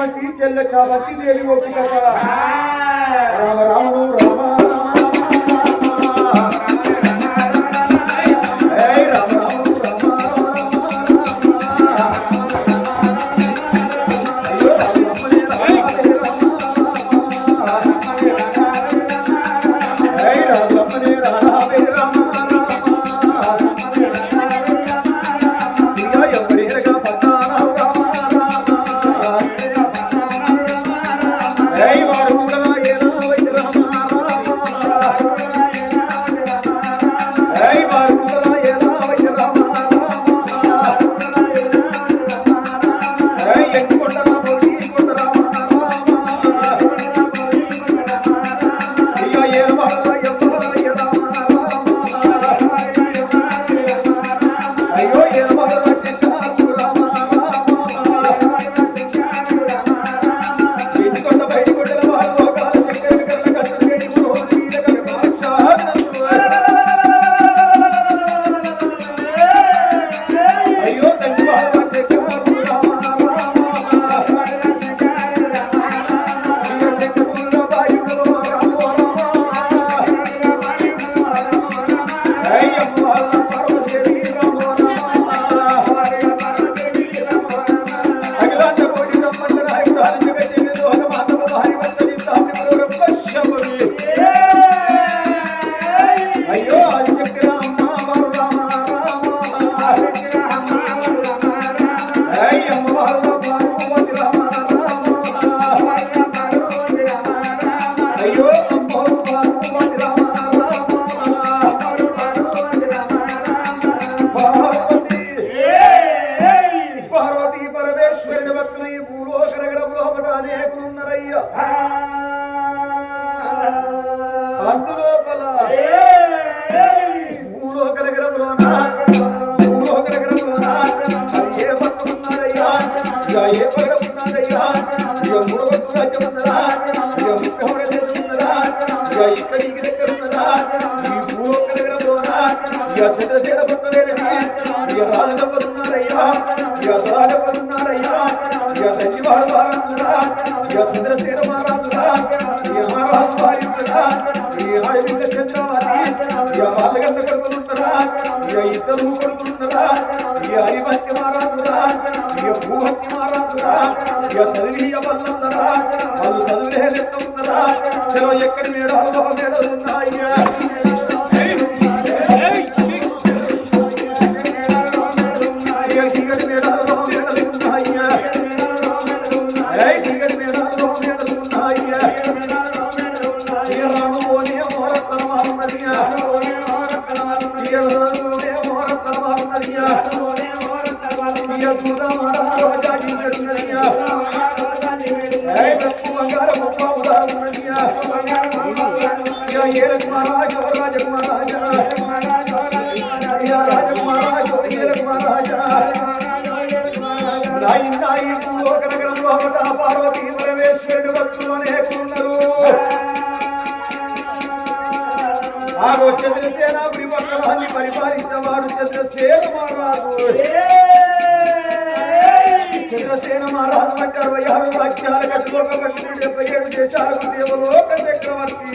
చావంతి చెల్ల చావంతి దేవి ఒప్పుకత రామ రాముడు ఇవ చదివి ఇవ్వల్లన్నదా వాళ్ళు చదువులే లెక్కన్నదా చలో ఎక్కడి మేడ అనుభవ మేడలు ఉన్నాయ్యా Yeah. పరిపాలించినవాడు చంద్రసేన మహారాజు చంద్రసేన మహారాజు అంటే అరవై ఆరు రాజ్యాల గతిలోక డెబ్బై ఏడు దేశాలకు దేవలోక చక్రవర్తి.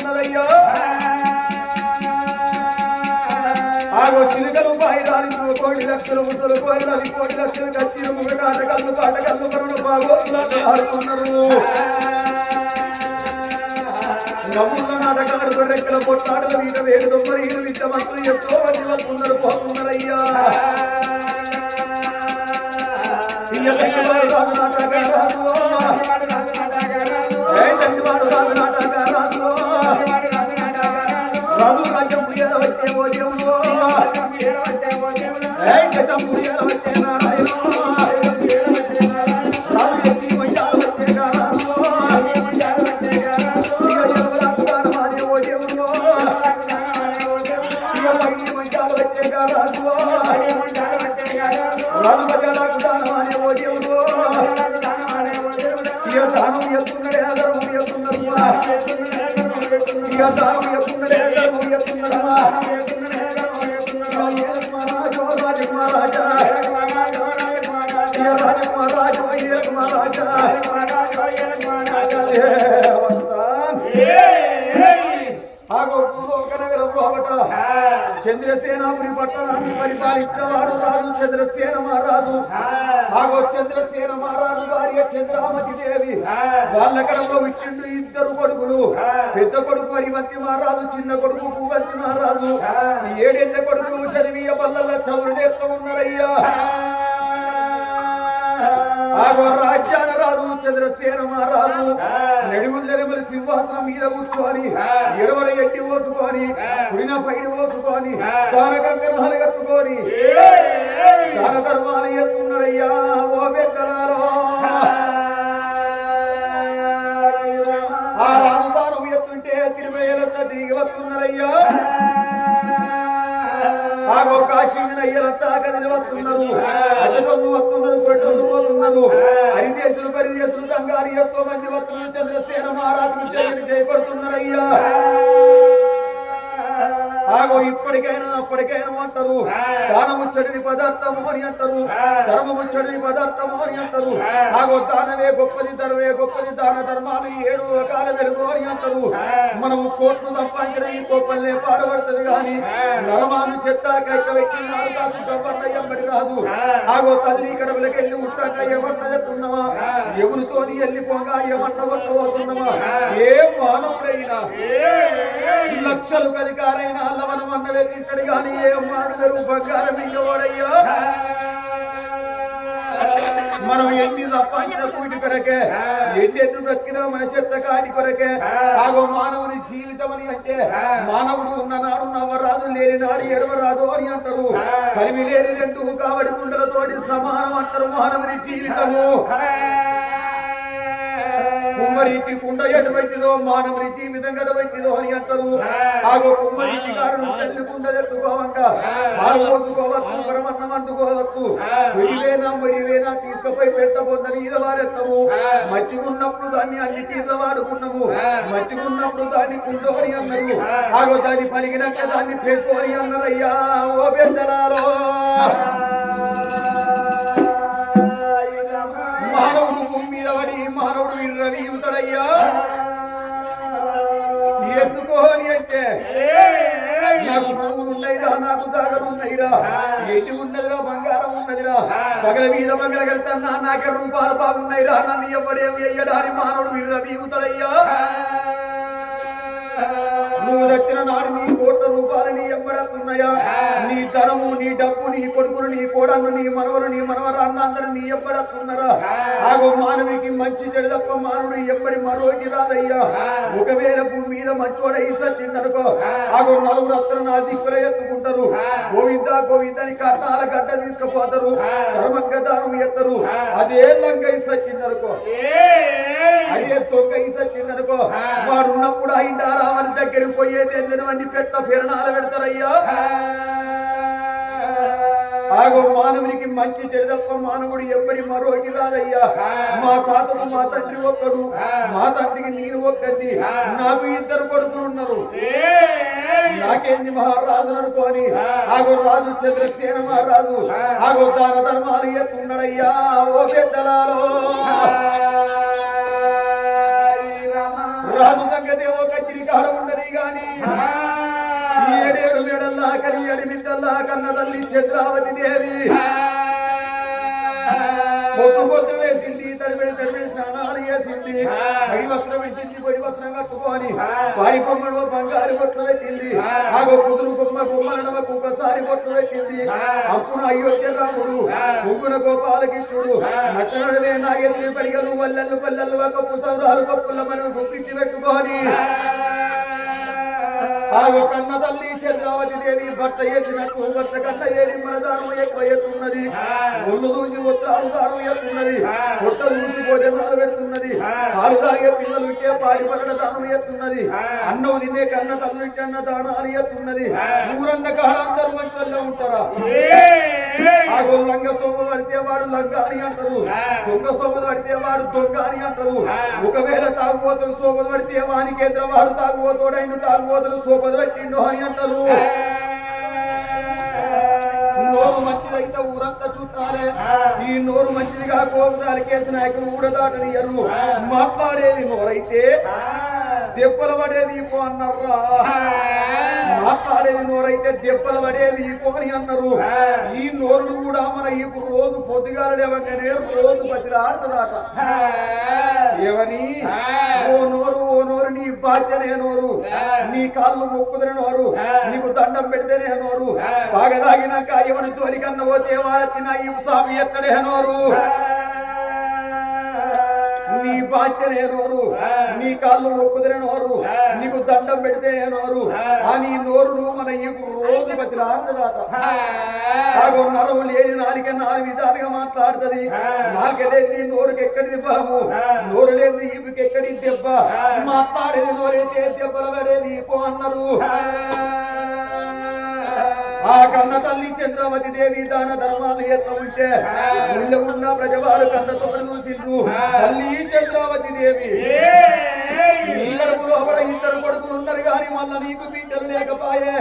ఉన్నదయ్యో ఆగో సిలుకలు పాయిదాలి కోటి లక్షలు ముసలు కోరిదాలి కోటి లక్షలు కత్తిలు ముగట ఆటగాళ్ళు పాటగాళ్ళు కరుణ బాగోళ్ళు ఆడుకున్నారు నవ్వుల నాటకాడు రెక్కల పొట్టాడుల మీద వేడు దొమ్మలు ఈడు విద్య మంత్రులు ఎంతో మందిలో ఉన్నారు పోతున్నారయ్యా చంద్రసేనాపురి పట్టణాన్ని పరిపాలించిన వాడు రాజు చంద్రసేన మహారాజు. ఆగో చంద్రసేన మహారాజు భార్య చంద్రామతి దేవి. వాళ్ళ కడలో విట్టిండు ఇద్దరు కొడుకులు. పెద్ద కొడుకు హరివంతి మహారాజు చిన్న కొడుకు భూవంతి మహారాజు. ఈ ఏడేళ్ళ కొడుకులు చదివి బల్లల చదువు నేర్తూ ఉన్నారయ్యా ఆగో రాజ్యాన రాజు చంద్రసేన మహారాజు నెడుగుల్లెమలి సింహాసనం మీద కూర్చొని ఎడవల ఎట్టి పోసుకొని కుడిన పైడి పోసుకొని దాన కంకణాలు కట్టుకొని దాన ధర్మాలు ఎత్తున్నాడయ్యా ఓ పెద్దలాలో ఆ. రాజు తాను ఎత్తుంటే తిరుమలంతా తిరిగి వస్తున్నారయ్యా ఆగో కాశీన అయ్యలంతా కదిలి వస్తున్నారు. అచ్చటోళ్ళు వస్తున్నారు కొట్టోళ్ళు పోతున్నారు. హరిదేశులు పరిదేశులు గంగారి ఎక్కువ మంది వస్తున్నారు చంద్రసేన మహారాజుకు జయని చేయబడుతున్నారయ్యా ఇప్పటికైనా అప్పటికైనా అంటారు. దానముచ్చడిని పదార్థము అని అంటారు. ధర్మముచ్చడిని పదార్థము అని అంటారు. ఆగో దానవే గొప్పది ధర్మే గొప్పది దాన ధర్మాలు ఏడు రకాల వెలుగు అని అంటారు. మనము కోట్లు సంపాదించిన ఈ కోపల్లే పాడబడుతుంది గాని నరమాను చెత్త కైక ఎమ్మడి రాదు. ఆగో తల్లి కడవలకి వెళ్ళి ఉట్టాక ఏమన్నా చెప్తున్నావా ఎవరితోని వెళ్ళిపోగా ఏమన్నా కొట్టబోతున్నావా ఏ మానవుడైనా లక్షలు అధికారైన అల్లవనం అన్న తింటాడు కానీ ఏ మాడు మెరుగు బంగారం ఇంకవాడయ్యా మనం ఎన్ని తప్పించిన కూటి కొరకే ఎన్ని ఎన్ని బ్రతికినా మన చెత్త కాటి కొరకే ఆగో మానవుని జీవితం అని అంటే మానవుడు ఉన్ననాడు నవ్వరాదు లేని నాడు ఎడవరాదు అని అంటారు. కలివి లేని రెండు కావడి కుండలతోటి సమానం అంటారు మానవుని జీవితము. కుమ్మరింటి కుండ ఎటువంటిదో మానవుని జీవితం ఎటువంటిదో అని అంటారు. ఆగో కుమ్మరింటి కాడు చల్లి కుండ ఎత్తుకోవంగా పాలు పోసుకోవచ్చు పరమన్నం అంటుకోవచ్చు పొయ్యివేనా మొరివేనా తీసుకుపోయి పెట్టబోద్దని ఇది వారెత్తము మచ్చిగున్నప్పుడు దాన్ని అన్ని తీర్ల వాడుకున్నాము. మచ్చిగున్నప్పుడు దాన్ని కుండో అని అన్నారు. ఆగో దాన్ని పలిగినాక దాన్ని పెట్టు అని అన్నారయ్యా. ఓ పెద్దలాలో నాకు దాగలు ఉన్నాయిరా ఎండి ఉన్నదిరా బంగారం ఉన్నదిరా. పగల మీద పగల కడతానా నాకే రూపాలు బాగున్నాయిరా. నన్ను ఎవ్వడేం వెయ్యడాని మానవుడు విర్రవి యుతడయ్యా నువ్వు దక్కిన నాడు నీ కోట్ల రూపాయలు నీ ఎంబడతున్నాయా నీ ధనము నీ డబ్బు నీ కొడుకులు నీ కోడన్ను నీ మనవలు నీ మనవరాన్న అందరూ నీ ఎంబడతున్నారా ఆగో మానవునికి మంచి చెడు తప్ప మానవుడు ఎప్పటి మరోటి రాదయ్యా ఒకవేళ భూమి మీద మంచోడ ఇసత్తిండనుకో ఆగో నలుగురు అత్తరు నా దిక్కుల ఎత్తుకుంటారు. గోవింద గోవిందని కట్నాల గడ్డ తీసుకుపోతారు. ధర్మంగా దానం ఎత్తరు. అదే లంక ఇసత్తిండనుకో అదే తొక్క ఇసచ్చిందనుకో వాడు ఉన్నప్పుడు అయిందా రావని దగ్గరికి పోయేది ఎందువన్నీ పెట్ట పిరణాలు పెడతారయ్యా. ఆగో మానవునికి మంచి చెడు తప్ప మానవుడు ఎవ్వరి మరోటి రాదయ్యా. మా తాతకు మా తండ్రి ఒక్కడు మా తండ్రికి నేను ఒక్కడిని. నాకు ఇద్దరు కొడుకులు ఉన్నారు. నాకేంది మహారాజు అనుకోని? ఆగో రాజు చంద్రసేన మహారాజు. ఆగో దాన ధర్మాలు ఎత్తున్నాడయ్యా ఓ పెద్దలాలో రాజు సంగతి ఓ కచ్చిరి కాడ ఉండని గాని ఏడేడు మేడల్లా కని ఎడిమిద్దల్లా కన్న తల్లి చంద్రావతి దేవి. పొద్దు పొద్దు తడిపెడి స్నానాలు చేసింది పడి వస్త్రం వేసింది పొడి వస్త్రం కట్టుకొని వారి కొమ్మలు బంగారు బొట్లు పెట్టింది. ఆగో కుదురు కొమ్మ బొట్లు పెట్టింది. అప్పుడు అయోధ్య రాముడు పొంగున గోపాలకృష్ణుడు నట్టనడువే నాగేంద్రి పడిగలు వల్లెల్లు పల్లెల్లు ఒక పుసంరాలు కొప్పుల మనను గుప్పించి పెట్టుకొని ఆ కన్న తల్లి చంద్రావతి దేవి భర్త చేసినట్టు భర్త కన్న ఏడి మన దానం ఎక్కువ ఎత్తున్నది? ఒళ్ళు దూసి ఉత్తరాలు దానం ఎత్తున్నది. పొట్ట దూసి భోజనాలు పెడుతున్నది. పాలు తాగే పిల్లలు ఇట్టే పాడి పరడ దానం ఎత్తున్నది. అన్నం తినే కన్న తల్లి కన్న దానాలు ఎత్తున్నది. ఊరన్న కాడ అందరూ మంచి ఉంటారా? ఆ గొల్లంగ సొమ్ము పడితే వాడు లంగా అని అంటారు దొంగ సోపద పడితే వాడు దొంగ అని అంటారు ఒకవేళ తాగుబోతులు సోపద పడితే వానికి ఎదుర వాడు తాగుబోతోడైండు తాగుబోతులు సోపద పెట్టిండు అని అంటారు. నోరు మంచిదైతే ఊరంతా చుట్టాలే ఈ నోరు మంచిదిగా కోపదాలు కేసు నాయకులు ఊడదాటనియరు మాట్లాడేది నోరైతే దెబ్బలు పడేది పో అన్నారా మాట్లాడేది నోరైతే దెబ్బలు పడేది పో అని అన్నారు. ఈ నోరుడు కూడా మన ఇప్పుడు రోజు పొద్దుగాలడేవగానే రోజు బతిలాడుతుందట ఏమని? ఓ నోరు ఓ నోరు నీ బాధ్యనే నోరు. నీ కాళ్ళు మొక్కుదనే నోరు. నీకు దండం పెడితేనే నోరు. బాగా తాగినాక ఎవరి జోలికన్న పోతే వాడచ్చిన ఈ సామి ఎత్తడే నోరు. నీ బాధ్యనే నోరు నీ కాళ్ళు మొక్కుదనే నోరు నీకు దండం పెడితే నోరు ఆ. నీ నోరుడు మన ఇప్పుడు రోజు బతిలాడుతుందట కాగో నరము లేని నాలుక నాలుగు విధాలుగా మాట్లాడుతుంది. నాలుక లేని నోరుకి ఎక్కడిది బలము? నోరు లేని ఈపుకి ఎక్కడి దెబ్బ? మాట్లాడేది నోరైతే దెబ్బలు పడేది పో అన్నారు. ఆ కన్న తల్లి చంద్రవతి దేవి దాన ధర్మాలు ఎత్త ఉంటే ఊళ్ళో ఉన్న ప్రజవారు కన్న తోడు చూసిండ్రు తల్లి చంద్రావతి దేవి. నీ ఇద్దరు కొడుకులు ఉన్నారు గాని మళ్ళా నీకు బిడ్డలు లేకపాయే.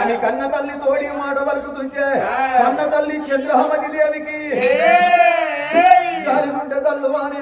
అని కన్న తల్లి తోడి మాట పలుకుతుంటే కన్న తల్లి చంద్రహమతి దేవికి తల్లు వాని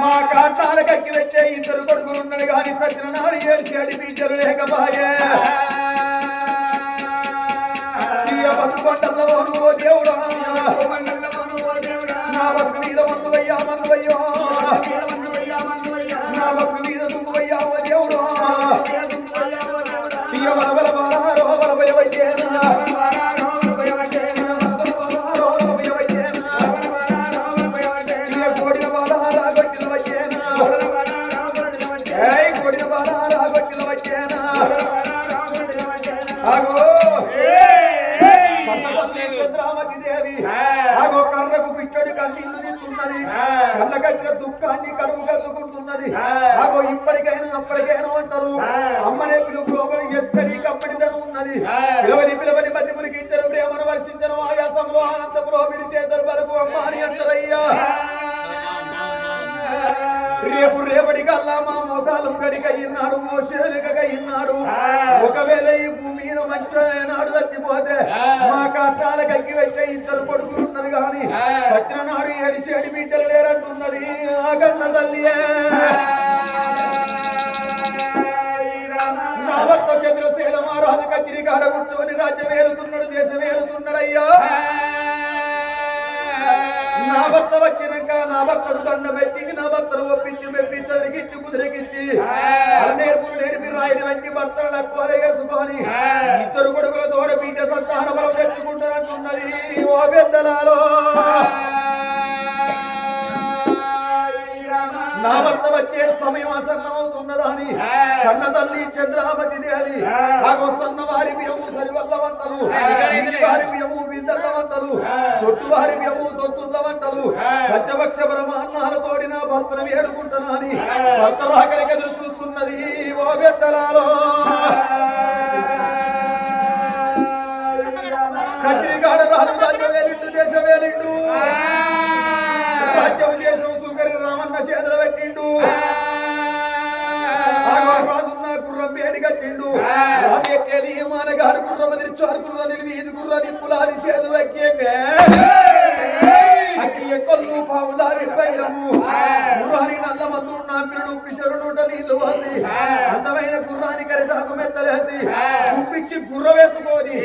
మా కాటాల కక్కి పెట్టే ఇద్దరు కొడుకులు ఉన్నాడు గాని సచిన నాడు ఏడిసి అడి బీజలు లేకపాయే రేపు రేపటి కల్లా మా మోకాలు గడికయ్యన్నాడు ఒకవేళ ఈ భూమి మీద మంచినాడు చచ్చిపోతే మా కష్టాల కక్కి పెట్టే ఇద్దరు కొడుకులు గాని కానీ సత్యనాడు ఏడిసేడి బిడ్డలు లేరంటున్నది ఆగన్న తల్లియే నావత్త చంద్రశీలం ఆ కచ్చిరి కాడ కూర్చొని రాజ్యం ఏలుతున్నాడు దేశం ఏలుతున్నాడు అయ్యా. నా భర్త వచ్చినాక నా భర్తకు దండ పెట్టి నా భర్తను ఒప్పించి మెప్పించి అదిరికిచ్చి కుదిరికిచ్చి. నేర్పులు నేర్పి రాయని వంటి భర్తను నాకు అరగేసుకొని ఇద్దరు కొడుకుల తోడ పీఠ సంతాన బలం తెచ్చుకుంటానంటున్నది ఓ పెద్దలాలో. నా భర్త వచ్చే సమయం అసన్నమవుతున్నదని కన్న తల్లి చంద్రావతి దేవి ఆగో సన్న వారి బియ్యము సరివల్ల వంటలు. ఇంటి వారి బియ్యము బిద్దల్ల వారి బియ్యము తొత్తుల్ల వంటలు. బ్రహ్మాన్నాలతోటి నా భర్తను వేడుకుంటున్నాని భర్త రాకడికి ఎదురు చూస్తున్నది ఓ కత్తిరిగాడ రాజు రాజ్యం వేలిండు దేశం వేలిండు. రాజ్యం దేశం సుగరి రామన్న చేతులు పెట్టిండు. వేడిగట్టిండు రాజు ఎక్కేది మానగాడు గుర్రం ఎదిరిచారు గుర్ర నిలివి ఇది గుర్ర నిప్పులాది చేదు ఎక్కేంగే అక్కి ఎక్కొల్లు పావులాది పైడము గుర్రాని నల్ల మందు నా పిల్లడు పిసరుడుట నీళ్ళు వాసి. అందమైన గుర్రాని కరిటాకు మెత్తలేసి కుప్పిచ్చి గుర్ర వేసుకొని.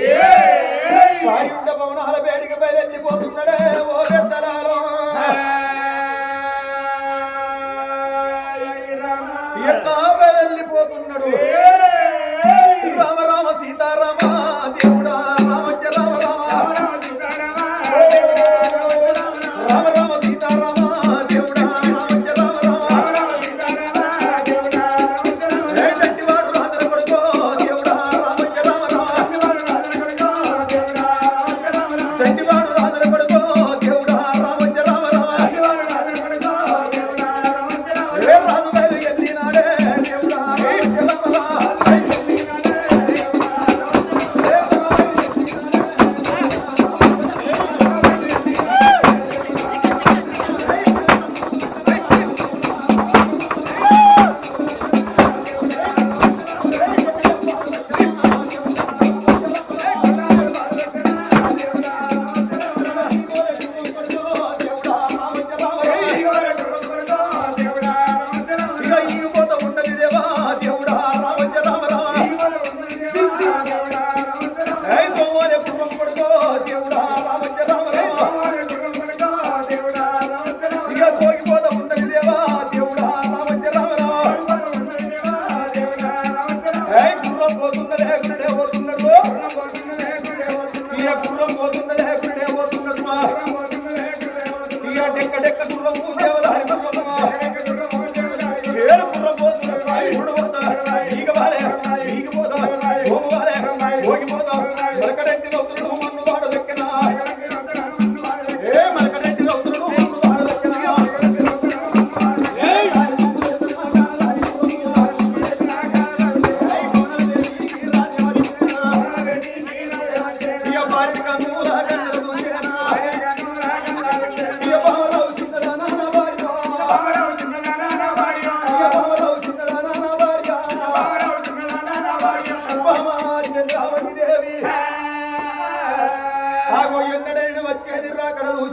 వాయుండ భవనాల వేడికి బయలుపోతున్నాడే ఓ పెద్దలాలో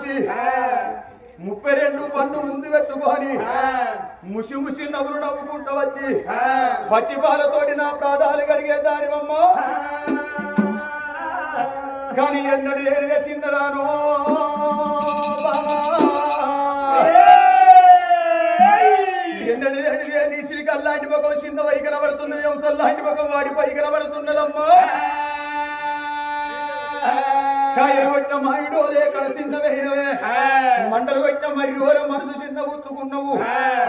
చూసి ముప్పై రెండు పన్ను ముందు పెట్టుకొని ముసి ముసి నవ్వులు నవ్వుకుంటూ వచ్చి పచ్చి పాలతోటి నా ప్రాధాలు కడిగే దానివమ్మ కానీ ఎన్నడు ఏడిదే చిన్నదానో బామా. ఎన్నడు ఏడిదే నీ సిలికల్ లాంటి ముఖం చిన్న వై కనబడుతున్నది అంశం లాంటి ముఖం వాడి పై కనబడుతున్నదమ్మా కాయలు కొట్టిన మాయిడో లేకడ చిన్న వేయినవే మండలు కొట్టిన మరి రోజు మనసు చిన్న బుచ్చుకున్నావు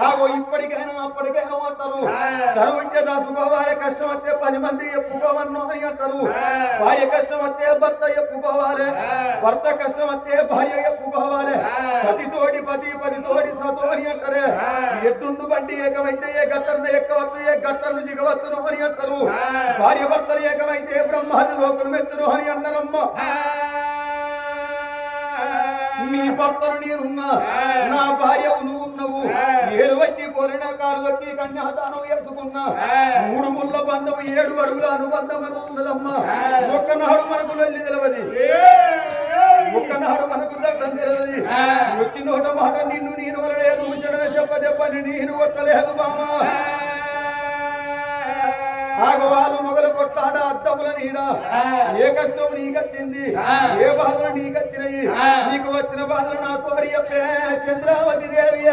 ఆగో ఇప్పటికైనా అప్పటికైనా అంటారు. ధర ఉంటే దాసుకోవాలి కష్టం వస్తే పది మంది చెప్పుకోవన్ను అని అంటారు. భార్య కష్టం వస్తే భర్త చెప్పుకోవాలి భర్త కష్టం వస్తే భార్య చెప్పుకోవాలి సతితోటి పతి పదితోటి సతో అని అంటారే. ఎట్టుండు బండి ఏకమైతే ఏ గట్టన్న ఎక్కవచ్చు ఏ గట్టన్న దిగవచ్చును అని అంటారు. భార్య భర్తలు ఏకమైతే బ్రహ్మాది లోకులు మెత్తును అని అన్నారమ్మ. నీ భర్తలు నేనున్నా. నా భార్య నువ్వు ఉన్నావు ఏడు వచ్చి పొరిన కారు వచ్చి కన్యాదానం వేసుకున్నా మూడు ముళ్ళ బంధం ఏడు అడుగుల అనుబంధం అని ఉన్నదమ్మా. ఒక్కనాడు మనకు వెళ్ళి తెలవది. ఒక్కనాడు మనకు దగ్గర తెలవది. వచ్చి నోట మాట నిన్ను నేను వలలేదు. దూషణ చెప్ప దెబ్బని నేను కొట్టలేదు బామా. ఆగవాలు మొగలు కొట్లాడ అద్దముల నీడ. ఏ కష్టం నీకొచ్చింది? ఏ బాధలు నీకొచ్చినాయి? నీకు వచ్చిన బాధలు నా తోడి చంద్రావతి దేవి